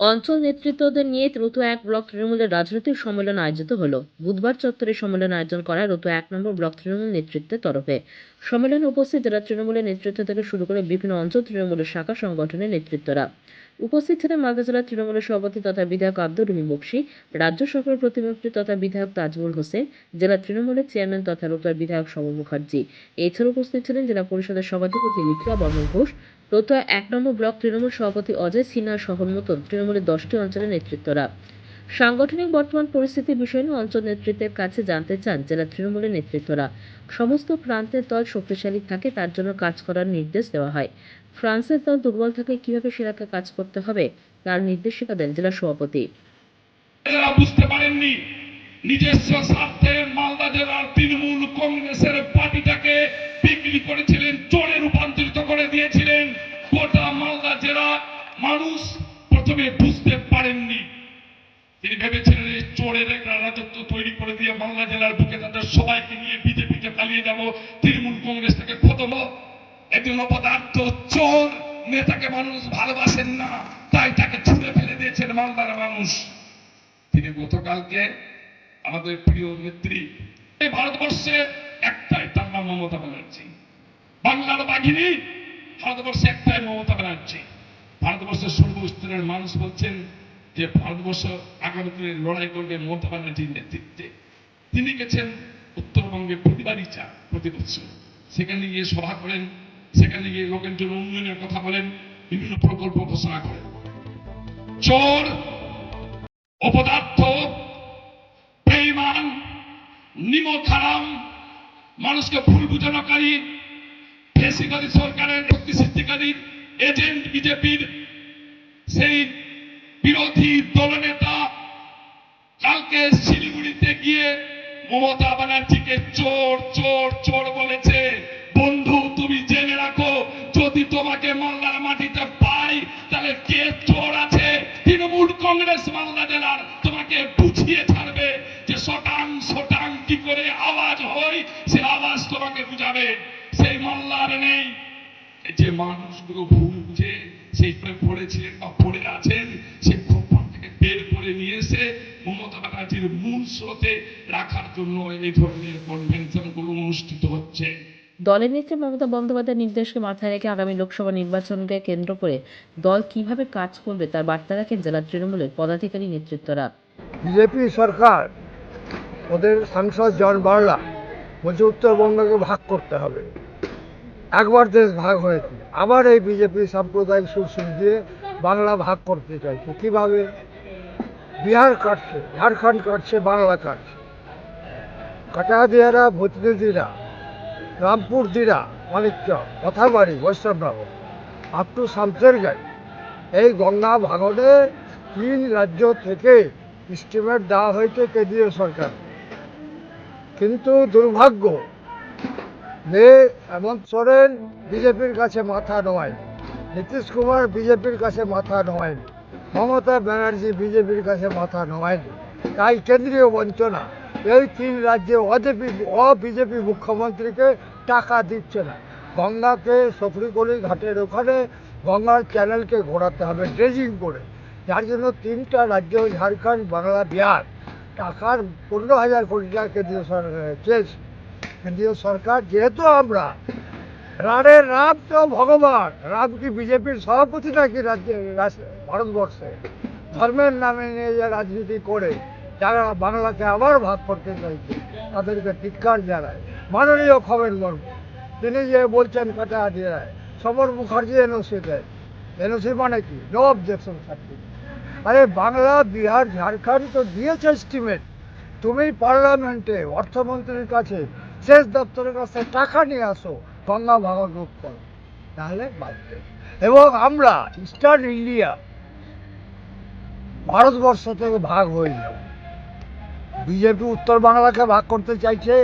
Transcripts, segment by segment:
অঞ্চল নেতৃত্বদের নিয়ে ত্রুত এক ব্লক তৃণমূলের রাজনৈতিক সম্মেলন আয়োজিত হলো। বুধবার চত্বরে সম্মেলন আয়োজন করা রতুয়া এক নম্বর ব্লক তৃণমূল নেতৃত্বের তরফে সম্মেলনে উপস্থিত জেলা তৃণমূলের নেতৃত্ব থেকে শুরু করে বিভিন্ন অঞ্চল তৃণমূলের শাখা সংগঠনের নেতৃত্বরা। উপস্থিত ছিলেন মালদা জেলা তৃণমূলের সভাপতি তথা বিধায়ক আব্দুর রহিম বক্সি, রাজ্য সরকারের প্রতিমন্ত্রী তথা বিধায়ক তাজমুল হোসেন, জেলা তৃণমূলের চেয়ারম্যান তথা রতুয়ার বিধায়ক সমর মুখার্জি। এছাড়া উপস্থিত ছিলেন জেলা পরিষদের সভাধিপতি লিখিয়া বর্মন ঘোষ রতুয়া এক নম্বর ব্লক তৃণমূল সভাপতি অজয় সিনহার সহ মতন তৃণমূলের দশটি অঞ্চলের নেতৃত্বরা। সাংগঠনিক বর্তমান পরিস্থিতির বিষয় নিয়ে অঞ্চল নেতৃত্বের কাছে জানতে চান জেলা তৃণমূলের নেতৃত্বরা। সমস্ত প্রান্তের দল শক্তিশালী থাকে, তার জন্য কাজ করার নির্দেশ দেওয়া হয়। ফ্রান্সের দল দুর্বল থাকে, কীভাবে সেরাকে কাজ করতে হবে তার নির্দেশিকা দেন জেলা সভাপতি। বুঝতে পারেননি, নিজস্ব স্বার্থে মালদা জেলার তৃণমূল কংগ্রেসের পার্টিটাকে বিক্রি করেছিলেন, চোরে রূপান্তরিত করে দিয়েছিলেন। গোটা মালদা জেলা মানুষ প্রথমে বুঝতে পারেননি। তিনি ভেবেছিলেন এই চোরের একটা রাজত্ব তৈরি করে দিয়ে মালদা জেলার বুকে তাদের সবাইকে নিয়ে বিজেপিতে পালিয়ে যাব, তৃণমূল কংগ্রেস থেকে খতম। একজন অপদার্থ চোর, নেতাকে মানুষ ভালোবাসেন না, তাই তাকে ছুঁড়ে ফেলে দিয়েছেন মালদার মানুষ। তিনি গতকালকে আমাদের প্রিয় নেত্রী এই ভারতবর্ষে একটাই, তার নাম মমতা ব্যানার্জি। বাংলার বাঘিনী ভারতবর্ষে একটাই মমতা ব্যানার্জি। ভারতবর্ষের সর্বস্তরের মানুষ বলছেন যে ভারতবর্ষ আগামী দিনে লড়াই করবে মমতা ব্যানার্জির নেতৃত্বে। তিনি গেছেন উত্তরবঙ্গে প্রতিবারই চা প্রতি বছর। সেখানে গিয়ে সভা করেন, সেখানে গিয়ে লোকের জন্য উন্নয়নের কথা বলেন, বিভিন্ন প্রকল্প ঘোষণা করেন। চোর, অপদার্থ বেঈমান নিমক হারাম, মানুষকে ভুল বুঝানোকারী, ফেসিবাদী সরকারের শক্তি সৃষ্টিকারী এজেন্ট বিজেপির সেই বিরোধী দলনেতা কালকে শিলিগুড়িতে গিয়ে মমতা ব্যানার্জিকে চোর চোর চোর বলেছে। বন্ধু, তুমি জেনে রাখো, যদি তোমাকে মালদার মাটিতে পাই, তাহলে কে চোর আছে? তৃণমূল কংগ্রেস মালদা জেলার তোমাকে বুঝিয়ে ছাড়বে যে শটাং শটাং কি করে আওয়াজ হয়, সে আওয়াজ তোমাকে বুঝাবে। সেই মাল্লার নেই। যে মানুষগুলো ভুল বুঝে সেই পড়েছিলেন স্রোতে রাখার জন্য এই ধরনের কনভেনশনগুলো অনুষ্ঠিত হচ্ছে। দলের নেত্রী মমতা বন্দ্যোপাধ্যায়ের নির্দেশকে মাথায় রেখে আগামী লোকসভা নির্বাচনকে কেন্দ্র করে দল কীভাবে কাজ করবে তার বার্তা রাখেন জেলা তৃণমূলের পদাধিকারী নেতৃত্বরা। বিজেপি সরকার ওদের সাংসদ জন বার্লা বলছে উত্তরবঙ্গকে ভাগ করতে হবে। একবার দেশ ভাগ হয়েছে আবার এই বিজেপি সাম্প্রদায়িক সুরসুর দিয়ে বাংলা ভাগ করতে চাইছে। কীভাবে? বিহার কাটছে ঝাড়খণ্ড কাটছে বাংলা কাটছে কাটাদিয়ারা ভূতনিধিরা রামপুর দিরা মানিকচক কথাবাড়ি বৈষ্ণবনগর আপ টু শামসেরগাঁই এই গঙ্গা ভাঙনে তিন রাজ্য থেকে স্টিমেট দেওয়া হয়েছে কেন্দ্রীয় সরকার। কিন্তু দুর্ভাগ্য যে হেমন্ত সোরেন বিজেপির কাছে মাথা নোয়ায় নীতিশ কুমার বিজেপির কাছে মাথা নোয়ায়নি। মমতা ব্যানার্জি বিজেপির কাছে মাথা নোয়ায়নি তাই কেন্দ্রীয় বঞ্চনা। এই তিন রাজ্যে অজেপি অ বিজেপি মুখ্যমন্ত্রীকে টাকা দিচ্ছে না। গঙ্গাকে সফরিকলি ঘাটের ওখানে গঙ্গার চ্যানেলকে ঘোরাতে হবে, ড্রেজিং করে। যার জন্য তিনটা রাজ্য, ঝাড়খণ্ড, বাংলা, বিহার, টাকার পনেরো হাজার কোটি টাকা কেন্দ্রীয় সরকার চেয়েছে কেন্দ্রীয় সরকার, যেহেতু আমরা রানের রাম তো ভগবান, রাম কি বিজেপির সভাপতি নাকি রাজ্যে ভারতবর্ষে ধর্মের নামে নিয়ে যে রাজনীতি করে, যারা বাংলাকে আবার ভাগ করতে চাইছে, তাদেরকে ধিক্কার জানায়। মাননীয় খবর বর্ম তিনি যে বলছেন কাটা দিয়ে সমর মুখার্জি এনওসি দেয়। এনওসি মানে কি? নো অবজেকশন সার্টিফিকেট আরে বাংলা, বিহার, ঝাড়খণ্ড তো দিয়েছে এস্টিমেট তুমি পার্লামেন্টে অর্থমন্ত্রীর কাছে শেষ দপ্তরের কাছে টাকা নিয়ে আসো, গঙ্গা ভাঙন রোধ করো। তাহলে বাঁচবে এবং আমরা ইস্টার্ন ইন্ডিয়া ভারতবর্ষ থেকে ভাগ হয়ে যাব বিজেপি উত্তর বাংলাকে ভাগ করতে চাইছে,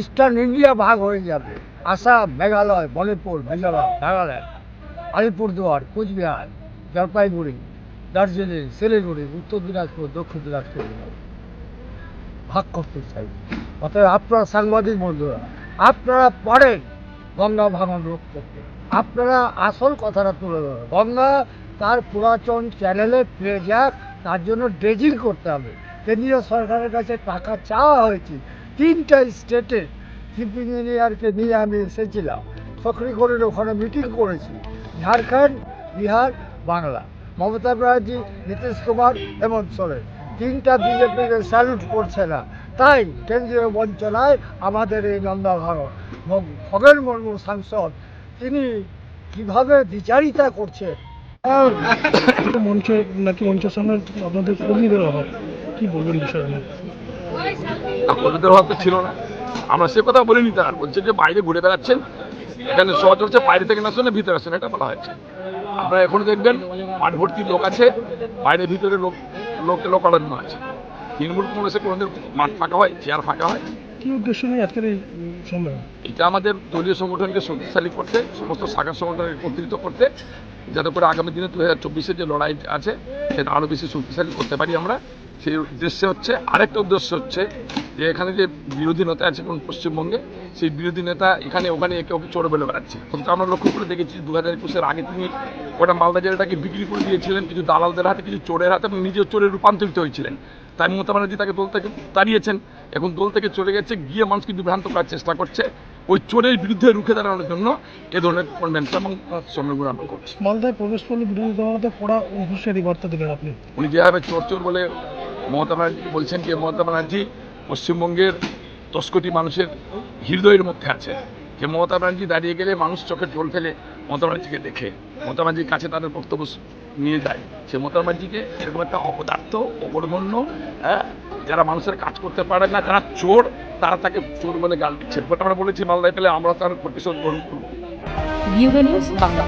ইস্টার্ন ইন্ডিয়া ভাগ হয়ে যাবে। আসাম মেঘালয়, মণিপুর মেঘালয় নাগাল্যান্ড, আলিপুরদুয়ার, কুচবিহার, জলপাইগুড়ি, দার্জিলিং, শিলিগুড়ি, উত্তর দিনাজপুর, দক্ষিণ দিনাজপুর ভাগ করতে চাই অতএব আপনারা সাংবাদিক বন্ধুরা, আপনারা পারেন গঙ্গা ভাঙন রোধ করতে। আপনারা আসল কথাটা তুলে ধরেন। গঙ্গা তার পুরাতন চ্যানেলে ফিরে যাক তার জন্য ড্রেজিং করতে হবে। কেন্দ্রীয় সরকারের কাছে টাকা চাওয়া হয়েছে। তিনটা স্টেটে চিফ ইঞ্জিনিয়ারকে নিয়ে আমি এসেছিলাম। ফখরিগড়ের ওখানে মিটিং করেছি। ঝাড়খণ্ড, বিহার, বাংলা। মমতা ব্যানার্জি, নীতিশ কুমার, হেমন্ত সোরেন। তিনটা বিজেপিকে স্যালুট করছে না। তাই কেন্দ্রীয় বঞ্চনায় আমাদের এই নন্দা ভারত খগেন মুর্মু সাংসদ, তিনি কীভাবে বিচারিতা করছে মঞ্চে নাকি মঞ্চের সামনে আপনাদের কর্মীদের অভাব? কি বলবেন বিষয় কর্মীদের অভাব তো ছিল না। আমরা সে কথা বলিনি তার। বলছে যে বাইরে ঘুরে বেড়াচ্ছেন। এখানে সভা চলছে, বাইরে থেকে না শুনে ভিতরে আসেন, এটা বলা হয়েছে। আপনারা এখনও দেখবেন মাঠ ভর্তি লোক আছে, বাইরে ভিতরে লোক লোককে লোকারণ্য আছে তৃণমূল কংগ্রেসে কোনোদিন মাঠ ফাঁকা হয়, চেয়ার ফাঁকা হয়। কি উদ্দেশ্য নিয়ে আজকের এই সম্মেলন। এটা আমাদের দলীয় সংগঠনকে শক্তিশালী করতে, সমস্ত শাখা সংগঠনকে একত্রিত করতে, যাতে করে আগামী দিনে দু হাজার যে লড়াই আছে, সেটা আরও বেশি শক্তিশালী করতে পারি আমরা। সেই উদ্দেশ্যে হচ্ছে, আরেকটা উদ্দেশ্য হচ্ছে যে এখানে যে বিরোধী নেতা আছে কোন পশ্চিমবঙ্গে, সেই বিরোধী নেতা এখানে ওখানে একে ওকে চোর বলে বেড়াচ্ছে। কিন্তু আমরা লক্ষ্য করে দেখেছি দু হাজার একুশের আগে তিনি ওটা মালদা জেলাটাকে বিক্রি করে দিয়েছিলেন, কিছু দালালদের হাতে, কিছু চোরের হাতে এবং নিজেও চোরে রূপান্তরিত হয়েছিলেন। তাই মমতা ব্যানার্জি তাকে দল থেকে তাড়িয়েছেন। এখন দল থেকে চলে গেছে গিয়ে মানুষকে বিভ্রান্ত করার চেষ্টা করছে। ওই চোরের বিরুদ্ধে রুখে দাঁড়ানোর জন্য এ ধরনের এবং সম্মেলন আমরা করছি। মালদায় প্রবেশ করলে বিরোধী দলতে হুঁশিয়ারি বার্তা দিলেন আপনি। উনি যেভাবে চোর চোর বলে মমতা ব্যানার্জি বলছেন যে মমতা ব্যানার্জি পশ্চিমবঙ্গের দশ কোটি মানুষের হৃদয়ের মধ্যে আছে যে মমতা ব্যানার্জি দাঁড়িয়ে গেলে মানুষ চোখে জল ফেলে মমতা ব্যানার্জিকে দেখে। মমতা ব্যানার্জির কাছে তাদের বক্তব্য নিয়ে যায়। মমতা ব্যানার্জিকে এরকম একটা অপদার্থ অপরগণ্য হ্যাঁ যারা মানুষের কাজ করতে পারে না, যারা চোর, তারা তাকে চোর বলে গাল দিচ্ছে। আমরা বলেছি, মালদায় পেলে আমরা তার প্রতিশোধ গ্রহণ করব। বাংলা